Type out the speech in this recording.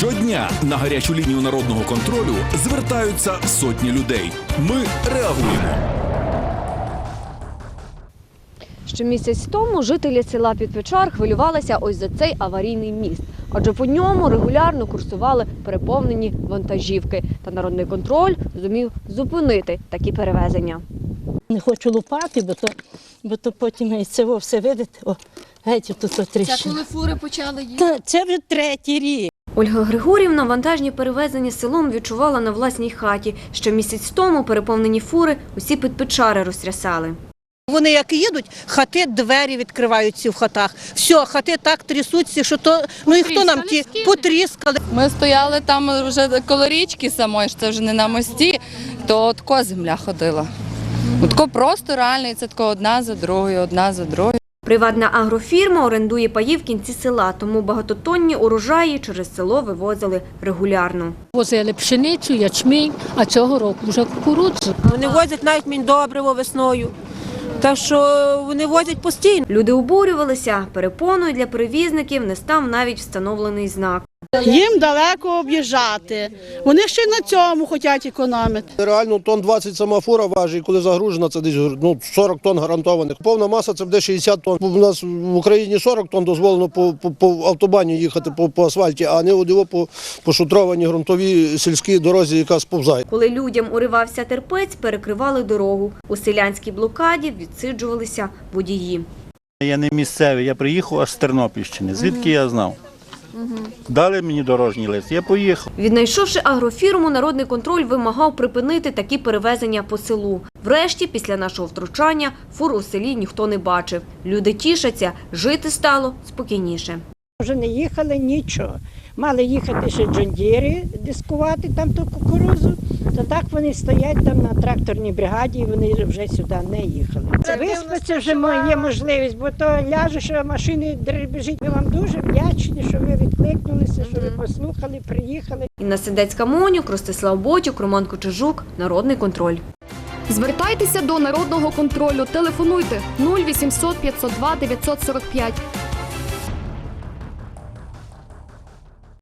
Щодня на гарячу лінію народного контролю звертаються сотні людей. Ми реагуємо. Ще місяць тому жителі села Підпечар хвилювалися ось за цей аварійний міст, адже по ньому регулярно курсували переповнені вантажівки. Та народний контроль зумів зупинити такі перевезення. Не хочу лупати, бо то, бо то потім і це во все видите. О, геть тут то Це коли фури почали їхати. Це вже третій рік. Ольга Григорівна вантажні перевезення селом відчувала на власній хаті. Ще місяць тому переповнені фури усі підпечари розтрясали. Вони як їдуть, хати двері відкриваються в хатах. Все, хати так трясуться, що то ну і хто нам ті потріскали. Ми стояли там вже коло річки самої, що це вже не на мості, то тако земля ходила. Тако просто реально, і це тако одна за другою, одна за другою. Приватна агрофірма орендує паї в кінці села, тому багатотонні урожаї через село вивозили регулярно. Возили пшеницю, ячмінь, а цього року вже кукурудзу. Вони возять навіть міндобриво весною. Так що вони возять постійно. Люди обурювалися. Перепоною для перевізників не став навіть встановлений знак. Їм далеко об'їжджати. Вони ще й на цьому хочуть економити. Реально тонн 20 сама фура важить, коли загружена, це десь ну, 40 тонн гарантованих. Повна маса це буде 60 тонн. У нас в Україні 40 тонн дозволено по, по, по автобані їхати по, по асфальті, а не його по, по шутрованій ґрунтовій сільській дорозі, яка сповзає. Коли людям уривався терпець, перекривали дорогу. У селянській блокаді відсиджувалися водії. Я не місцевий, я приїхав аж з Тернопільщини. Звідки я знав? Дали мені дорожній лист, я поїхав. Віднайшовши агрофірму, народний контроль вимагав припинити такі перевезення по селу. Врешті, після нашого втручання, фур у селі ніхто не бачив. Люди тішаться, жити стало спокійніше. Вже не їхали нічого. Мали їхати ще джондіри дискувати там ту кукурузу, то так вони стоять там на тракторній бригаді і вони вже сюди не їхали. Виспатися вже є можливість, бо то ляже, що машини дребежить. Ми вам дуже вдячні, що ви відкликнулися, що ви послухали, приїхали. Інна Сидецька Монюк, Ростислав Ботюк, Роман Кочежук, Народний контроль. Звертайтеся до народного контролю. Телефонуйте 0800 502 945